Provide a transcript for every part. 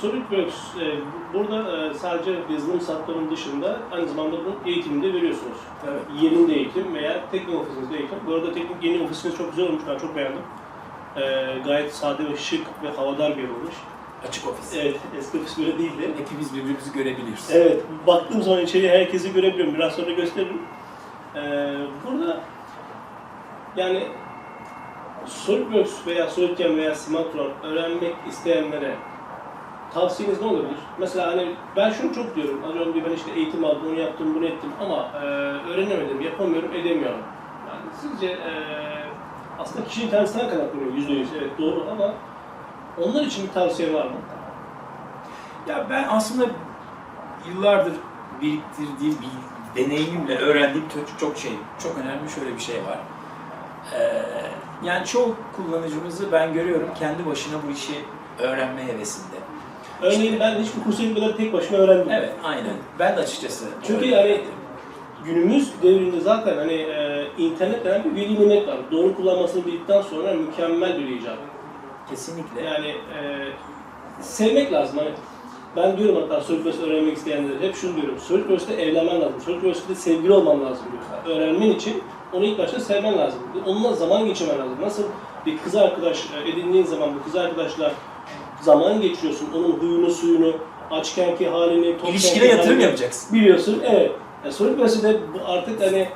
SolidWorks e, bu- burada e, sadece yazılım satmanın dışında aynı zamanda bunun eğitimini de veriyorsunuz. Evet. Yerinde eğitim veya teknik ofisinizde eğitim. Bu arada teknik yeni ofisiniz çok güzel olmuş, ben çok beğendim. E, gayet sade ve şık ve havadar bir yer olmuş. Açık ofis. Evet, eski ofis böyle değildi. Hepimiz birbirimizi görebiliyoruz. Evet, baktığım zaman içeriye herkesi görebiliyorum. Biraz sonra gösteririm. Ee, burada yani SolidWorks veya SolidCam veya Simatron öğrenmek isteyenlere tavsiyeniz ne olabilir? Mesela hani ben şunu çok diyorum. Az önce ben işte eğitim aldım, onu yaptım, bunu ettim ama e, öğrenemedim, yapamıyorum, edemiyorum. Yani sizce e, aslında kişinin kendisinden kaynaklanıyor yüzde yüz. Evet doğru ama onlar için bir tavsiye var mı? Ya ben aslında yıllardır biriktirdiğim bir deneyimimle öğrendiğim çok, çok şey, çok önemli şöyle bir şey var. Ee, yani çoğu kullanıcımızı ben görüyorum kendi başına bu işi öğrenme hevesinde. Örneğin ben hiçbir kursa gitmeden tek başıma öğrendim. Evet, aynen. Ben de açıkçası Çünkü öyle yani günümüz devrinde zaten hani e, internet denen bir veri nimet var. Doğru kullanmasını bildikten sonra mükemmel bir icat. kesinlikle Yani e, sevmek lazım hani. Ben diyorum hatta SolidWorks öğrenmek isteyenlere hep şunu diyorum. SolidWorks'te evlenmen lazım. SolidWorks'te sevgili olman lazım diyor. Öğrenmen için onu ilk başta sevmen lazım. Onunla zaman geçirmen lazım. Nasıl bir kız arkadaş e, edindiğin zaman bu kız arkadaşla zaman geçiriyorsun. Onun huyunu, suyunu, açkenki halini, topkenki ilişkine yatırım halini- yapacaksın. biliyorsun. Evet. Yani SolidWorks'de de bu artık hani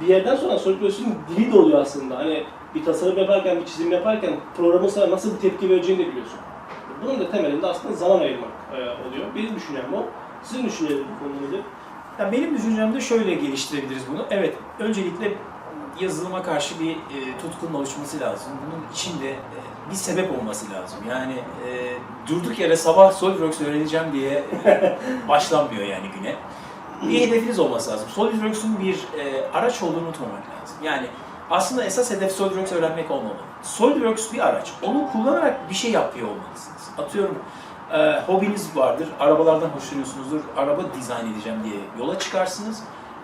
bir yerden sonra SolidWorks'ün dili de oluyor aslında. Hani bir tasarım yaparken, bir çizim yaparken programın sana nasıl bir tepki vereceğini de biliyorsun. Bunun da temelinde aslında zaman ayırmak e, oluyor. Benim düşüncem o. Sizin düşünceleriniz bu konuda nedir? Ya benim düşüncemde şöyle geliştirebiliriz bunu. Evet, öncelikle yazılıma karşı bir e, tutkunun oluşması lazım. Bunun içinde e, bir sebep olması lazım. Yani e, durduk yere sabah SolidWorks öğreneceğim diye e, başlanmıyor yani güne. Bir hedefiniz olması lazım. SolidWorks'un bir e, araç olduğunu unutmamak lazım. Yani aslında esas hedef SolidWorks öğrenmek olmamalı. SolidWorks bir araç. Onu kullanarak bir şey yapıyor olmalısınız. Atıyorum e, hobiniz vardır, arabalardan hoşlanıyorsunuzdur, araba dizayn edeceğim diye yola çıkarsınız.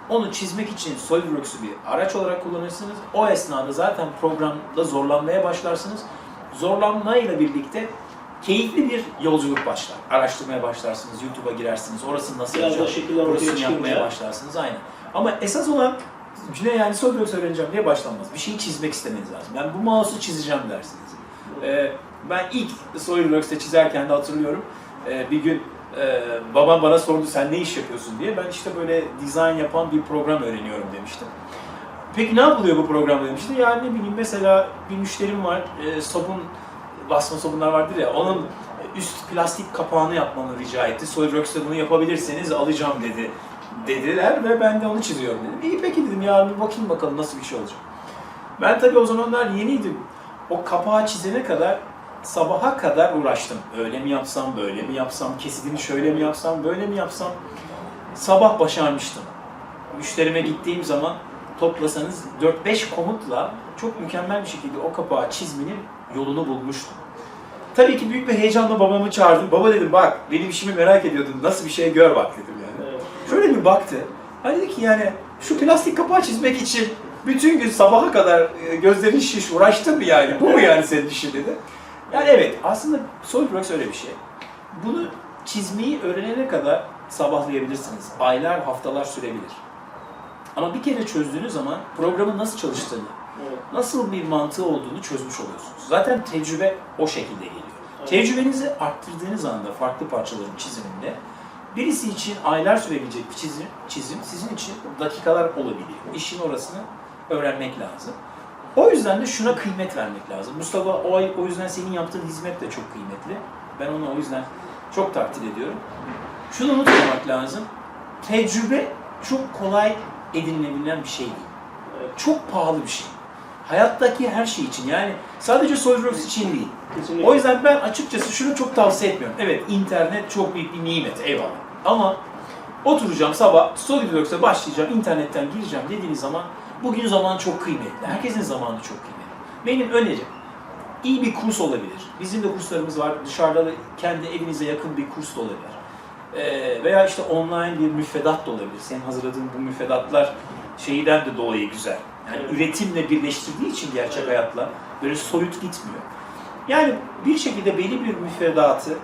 Onu çizmek için SolidWorks'u bir araç olarak kullanırsınız. O esnada zaten programda zorlanmaya başlarsınız. Zorlanmayla birlikte keyifli bir yolculuk başlar. Araştırmaya başlarsınız, YouTube'a girersiniz, orası nasıl Biraz şekiller ortaya orasını yapmaya başlarsınız, aynen. Ama esas olan Cüne yani SolidWorks öğreneceğim diye başlanmaz. Bir şeyi çizmek istemeniz lazım. Yani bu mouse'u çizeceğim dersiniz. Ee, ben ilk SolidWorks'te çizerken de hatırlıyorum. Ee, bir gün e, babam bana sordu sen ne iş yapıyorsun diye. Ben işte böyle dizayn yapan bir program öğreniyorum demiştim. Peki ne yapılıyor bu programda demişti. Yani ne bileyim mesela bir müşterim var. E, sabun, basma sabunlar vardır ya. Onun üst plastik kapağını yapmamı rica etti. SolidWorks'te bunu yapabilirseniz alacağım dedi dediler ve ben de onu çiziyorum dedim. İyi peki dedim yarın bir bakayım bakalım nasıl bir şey olacak. Ben tabii o zamanlar yeniydim. O kapağı çizene kadar sabaha kadar uğraştım. Öyle mi yapsam, böyle mi yapsam, kesidini şöyle mi yapsam, böyle mi yapsam. Sabah başarmıştım. Müşterime gittiğim zaman toplasanız 4-5 komutla çok mükemmel bir şekilde o kapağı çizmenin yolunu bulmuştum. Tabii ki büyük bir heyecanla babamı çağırdım. Baba dedim bak benim işimi merak ediyordun. Nasıl bir şey gör bak dedim yani. Evet. Şöyle bir baktı. Hani dedi ki yani şu plastik kapağı çizmek için bütün gün sabaha kadar e, gözlerin şiş uğraştın mı yani? Bu mu yani senin işin dedi. Yani evet aslında SolidWorks öyle bir şey. Bunu çizmeyi öğrenene kadar sabahlayabilirsiniz. Aylar, haftalar sürebilir. Ama bir kere çözdüğünüz zaman programın nasıl çalıştığını, nasıl bir mantığı olduğunu çözmüş oluyorsunuz. Zaten tecrübe o şekilde geliyor. Tecrübenizi arttırdığınız anda farklı parçaların çiziminde birisi için aylar sürebilecek bir çizim, çizim sizin için dakikalar olabiliyor. İşin orasını öğrenmek lazım. O yüzden de şuna kıymet vermek lazım. Mustafa o, o yüzden senin yaptığın hizmet de çok kıymetli. Ben onu o yüzden çok takdir ediyorum. Şunu unutmamak lazım. Tecrübe çok kolay edinilebilen bir şey değil. Evet. Çok pahalı bir şey. Hayattaki her şey için yani sadece SolidWorks için değil. Kesinlikle. O yüzden ben açıkçası şunu çok tavsiye etmiyorum. Evet internet çok büyük bir nimet eyvallah. Ama oturacağım sabah SolidWorks'e başlayacağım, internetten gireceğim dediğiniz zaman bugün zaman çok kıymetli. Herkesin zamanı çok kıymetli. Benim önerim iyi bir kurs olabilir. Bizim de kurslarımız var. Dışarıda da kendi evinize yakın bir kurs da olabilir. Ee, veya işte online bir müfredat da olabilir. Senin hazırladığın bu müfredatlar şeyden de dolayı güzel. Yani Evet. üretimle birleştirdiği için gerçek Evet. hayatla böyle soyut gitmiyor. Yani bir şekilde belli bir müfredatı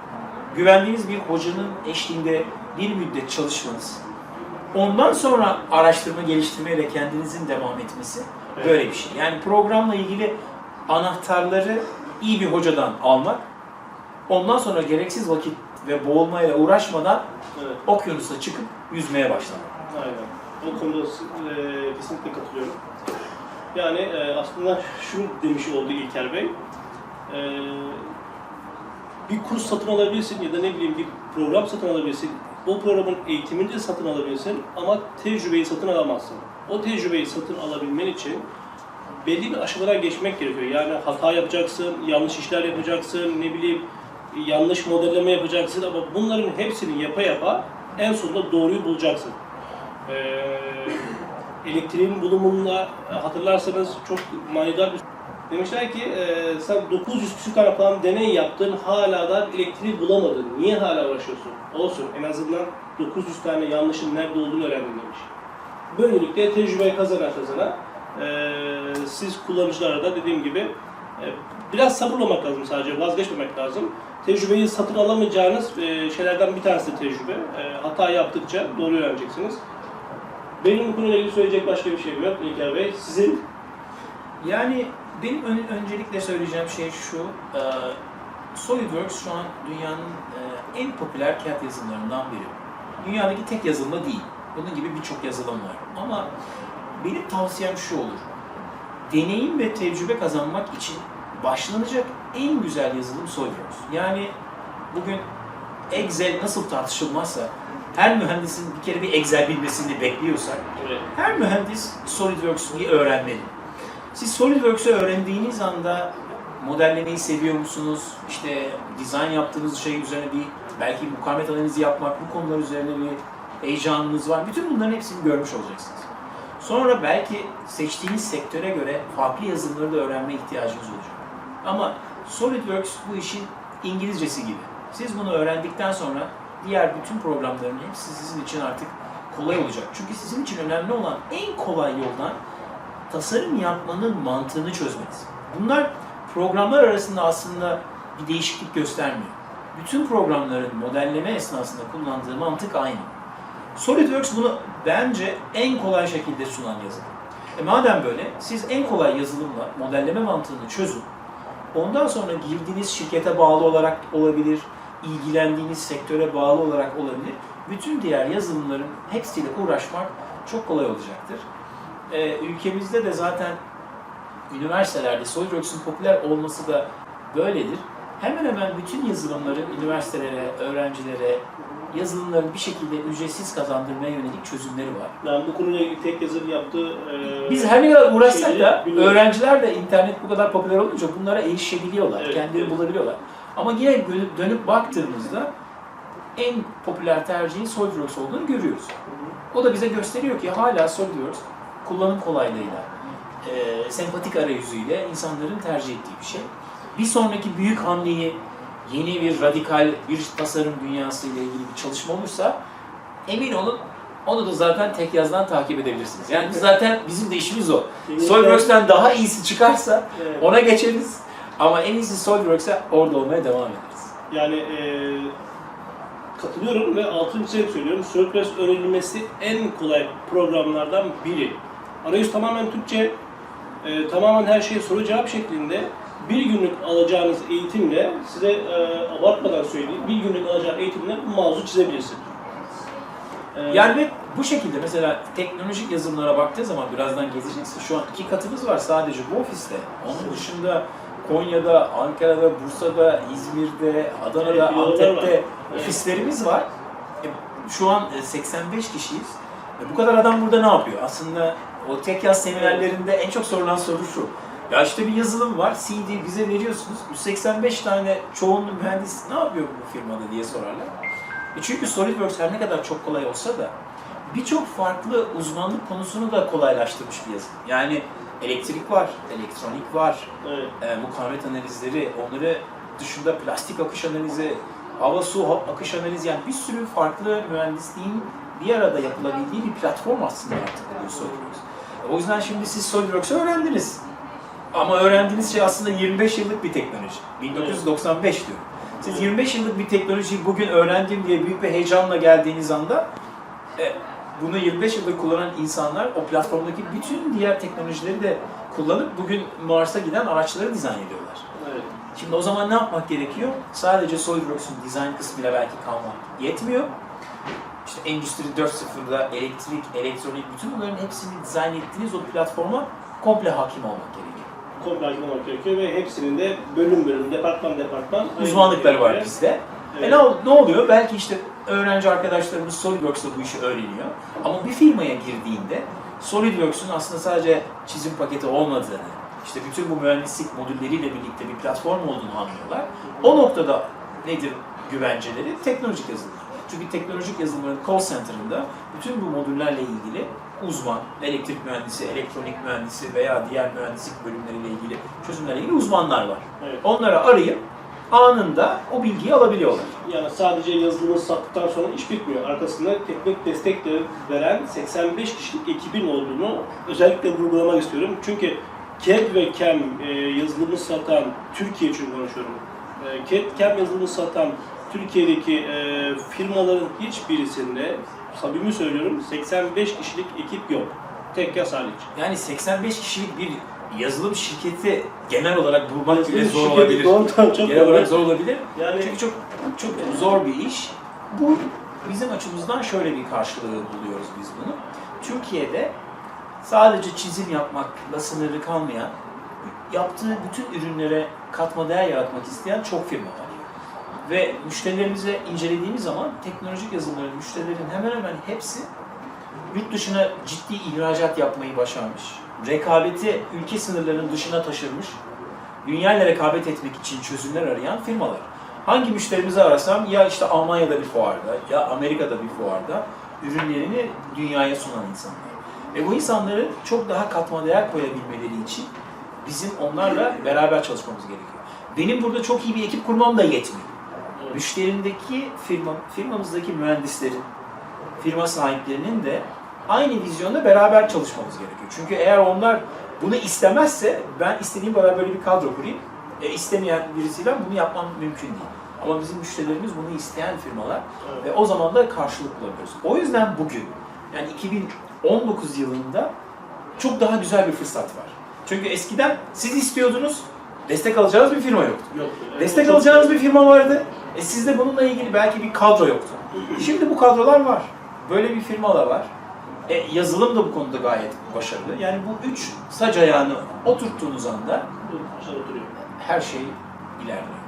güvendiğiniz bir hocanın eşliğinde bir müddet çalışmanız, ondan sonra araştırma geliştirmeyle kendinizin devam etmesi Evet. böyle bir şey. Yani programla ilgili anahtarları iyi bir hocadan almak, ondan sonra gereksiz vakit ve boğulmayla uğraşmadan Evet. okyanusa çıkıp yüzmeye başlamak. Aynen. O konuda e, kesinlikle katılıyorum. Yani e, aslında şunu demiş oldu İlker Bey. E, bir kurs satın alabilirsin ya da ne bileyim bir program satın alabilirsin. O programın eğitimini de satın alabilirsin ama tecrübeyi satın alamazsın. O tecrübeyi satın alabilmen için belli bir aşamadan geçmek gerekiyor. Yani hata yapacaksın, yanlış işler yapacaksın, ne bileyim yanlış modelleme yapacaksın ama bunların hepsini yapa yapa en sonunda doğruyu bulacaksın. Ee, elektriğin bulumunda e, hatırlarsanız çok manidar bir Demişler ki e, sen 900 küsür tane falan deney yaptın hala da elektriği bulamadın. Niye hala uğraşıyorsun? Olsun en azından 900 tane yanlışın nerede olduğunu öğrendin demiş. Böylelikle tecrübe kazana kazana e, siz kullanıcılara da dediğim gibi e, biraz sabırlı olmak lazım sadece vazgeçmemek lazım. Tecrübeyi satın alamayacağınız e, şeylerden bir tanesi tecrübe. E, hata yaptıkça doğru öğreneceksiniz. Benim bu konuyla ilgili söyleyecek başka bir şeyim yok İlker Bey. Sizin Yani benim ön- öncelikle söyleyeceğim şey şu, e, SolidWorks şu an dünyanın e, en popüler CAD yazılımlarından biri. Dünyadaki tek yazılımı değil. Bunun gibi birçok yazılım var. Ama benim tavsiyem şu olur. Deneyim ve tecrübe kazanmak için başlanacak en güzel yazılım SolidWorks. Yani bugün Excel nasıl tartışılmazsa, her mühendisin bir kere bir Excel bilmesini bekliyorsak, evet, her mühendis SolidWorks'u öğrenmeli. Siz SolidWorks'u öğrendiğiniz anda modellemeyi seviyor musunuz? İşte dizayn yaptığınız şey üzerine bir belki mukavemet analizi yapmak, bu konular üzerine bir heyecanınız var. Bütün bunların hepsini görmüş olacaksınız. Sonra belki seçtiğiniz sektöre göre farklı yazılımları da öğrenme ihtiyacınız olacak. Ama SolidWorks bu işin İngilizcesi gibi. Siz bunu öğrendikten sonra diğer bütün programların hepsi sizin için artık kolay olacak. Çünkü sizin için önemli olan en kolay yoldan tasarım yapmanın mantığını çözmeniz. Bunlar programlar arasında aslında bir değişiklik göstermiyor. Bütün programların modelleme esnasında kullandığı mantık aynı. SolidWorks bunu bence en kolay şekilde sunan yazılım. E madem böyle, siz en kolay yazılımla modelleme mantığını çözün. Ondan sonra girdiğiniz şirkete bağlı olarak olabilir, ilgilendiğiniz sektöre bağlı olarak olabilir. Bütün diğer yazılımların hepsiyle uğraşmak çok kolay olacaktır. Ee, ülkemizde de zaten üniversitelerde SolidWorks'un popüler olması da böyledir. Hemen hemen bütün yazılımların üniversitelere, öğrencilere yazılımların bir şekilde ücretsiz kazandırmaya yönelik çözümleri var. ben bu konuyla ilgili tek yazım yaptığı e, Biz her ne kadar uğraşsak şeyleri da biliyorum. öğrenciler de internet bu kadar popüler olunca bunlara erişebiliyorlar, Evet, kendileri evet. bulabiliyorlar. Ama yine dönüp, dönüp baktığımızda en popüler tercihin SolidWorks olduğunu görüyoruz. O da bize gösteriyor ki hala SolidWorks kullanım kolaylığıyla, e, sempatik arayüzüyle insanların tercih ettiği bir şey. Bir sonraki büyük hamleyi yeni bir radikal bir tasarım dünyası ile ilgili bir çalışma olursa emin olun onu da zaten tek yazdan takip edebilirsiniz. Yani zaten bizim de işimiz o. SolidWorks'ten daha iyisi çıkarsa ona geçeriz. Ama en iyisi SolidWorks'e orada olmaya devam ederiz. Yani e, katılıyorum ve altıncı kez söylüyorum. SolidWorks öğrenilmesi en kolay programlardan biri. Arayüz tamamen Türkçe, e, tamamen her şey soru cevap şeklinde. Bir günlük alacağınız eğitimle, size e, abartmadan söyleyeyim, bir günlük alacağın eğitimle mağazu çizebilirsin. E, Yani bu şekilde mesela teknolojik yazılımlara baktığı zaman birazdan gezeceksin. Şu an iki katımız var sadece bu ofiste. Onun dışında Konya'da, Ankara'da, Bursa'da, İzmir'de, Adana'da, Evet, Antep'te var. Ofislerimiz var. E, şu an e, 85 kişiyiz. E, bu kadar adam burada ne yapıyor? Aslında o tek yaz seminerlerinde en çok sorulan soru şu. Ya işte bir yazılım var, CD bize veriyorsunuz. 185 tane çoğunluğu mühendis ne yapıyor bu firmada diye sorarlar. E çünkü SolidWorks her ne kadar çok kolay olsa da birçok farklı uzmanlık konusunu da kolaylaştırmış bir yazılım. Yani elektrik var, elektronik var, evet. e, mukavemet analizleri, onları dışında plastik akış analizi, hava su akış analizi yani bir sürü farklı mühendisliğin bir arada yapılabildiği bir platform aslında artık bu SolidWorks. E, O yüzden şimdi siz SolidWorks'ı öğrendiniz. Ama öğrendiğiniz şey aslında 25 yıllık bir teknoloji. 1995 diyor. Siz 25 yıllık bir teknolojiyi bugün öğrendim diye büyük bir heyecanla geldiğiniz anda e, bunu 25 yıldır kullanan insanlar o platformdaki bütün diğer teknolojileri de kullanıp bugün Mars'a giden araçları dizayn ediyorlar. Evet. Şimdi o zaman ne yapmak gerekiyor? Sadece SolidWorks'un dizayn kısmıyla belki kalmak yetmiyor. İşte Endüstri 4.0'da elektrik, elektronik bütün bunların hepsini dizayn ettiğiniz o platforma komple hakim olmak gerekiyor. Olmak gerekiyor ve hepsinin de bölüm bölüm, departman departman Uzmanlıkları var bizde. Evet. E ne, ol- ne oluyor? Belki işte öğrenci arkadaşlarımız SolidWorks'la bu işi öğreniyor. Ama bir firmaya girdiğinde SolidWorks'un aslında sadece çizim paketi olmadığını, işte bütün bu mühendislik modülleriyle birlikte bir platform olduğunu anlıyorlar. O noktada nedir güvenceleri? Teknolojik yazılımlar. Çünkü teknolojik yazılımların call center'ında bütün bu modüllerle ilgili uzman, elektrik mühendisi, elektronik mühendisi veya diğer mühendislik bölümleriyle ilgili çözümlerle ilgili uzmanlar var. Evet. Onlara arayıp anında o bilgiyi alabiliyorlar. Yani sadece yazılımı sattıktan sonra iş bitmiyor. Arkasında teknik destek de veren 85 kişilik ekibin olduğunu özellikle vurgulamak istiyorum. Çünkü CAD ve CAM e, yazılımı satan, Türkiye için konuşuyorum. E, CAD, CAM yazılımı satan Türkiye'deki e, firmaların hiçbirisinde, samimi söylüyorum, 85 kişilik ekip yok. Tek yas hariç. Yani 85 kişilik bir yazılım şirketi genel olarak bulmak bile Yazılım zor şirketi olabilir. doğrudan çok Genel olarak zor olabilir. Yani Çünkü çok çok zor bir iş. Bu bizim açımızdan şöyle bir karşılığı buluyoruz biz bunu. Türkiye'de sadece çizim yapmakla sınırlı kalmayan, yaptığı bütün ürünlere katma değer yaratmak isteyen çok firma var. Ve müşterilerimize incelediğimiz zaman teknolojik yazılımların müşterilerin hemen hemen hepsi yurt dışına ciddi ihracat yapmayı başarmış. Rekabeti ülke sınırlarının dışına taşırmış. Dünyayla rekabet etmek için çözümler arayan firmalar. Hangi müşterimizi arasam ya işte Almanya'da bir fuarda ya Amerika'da bir fuarda ürünlerini dünyaya sunan insanlar. Ve bu insanların çok daha katma değer koyabilmeleri için bizim onlarla beraber çalışmamız gerekiyor. Benim burada çok iyi bir ekip kurmam da yetmiyor. Müşterimdeki firma, firmamızdaki mühendislerin, firma sahiplerinin de aynı vizyonda beraber çalışmamız gerekiyor. Çünkü eğer onlar bunu istemezse ben istediğim kadar böyle bir kadro kurayım. E, istemeyen birisiyle bunu yapmam mümkün değil. Ama bizim müşterilerimiz bunu isteyen firmalar Evet. ve o zaman da karşılık bulabiliyoruz. O yüzden bugün yani 2019 yılında çok daha güzel bir fırsat var. Çünkü eskiden siz istiyordunuz, destek alacağınız bir firma yoktu. yok. Destek alacağınız bir firma vardı. E sizde bununla ilgili belki bir kadro yoktu. Şimdi bu kadrolar var. Böyle bir firma da var. E, yazılım da bu konuda gayet başarılı. Yani bu üç sac ayağını oturttuğunuz anda her şey ilerliyor.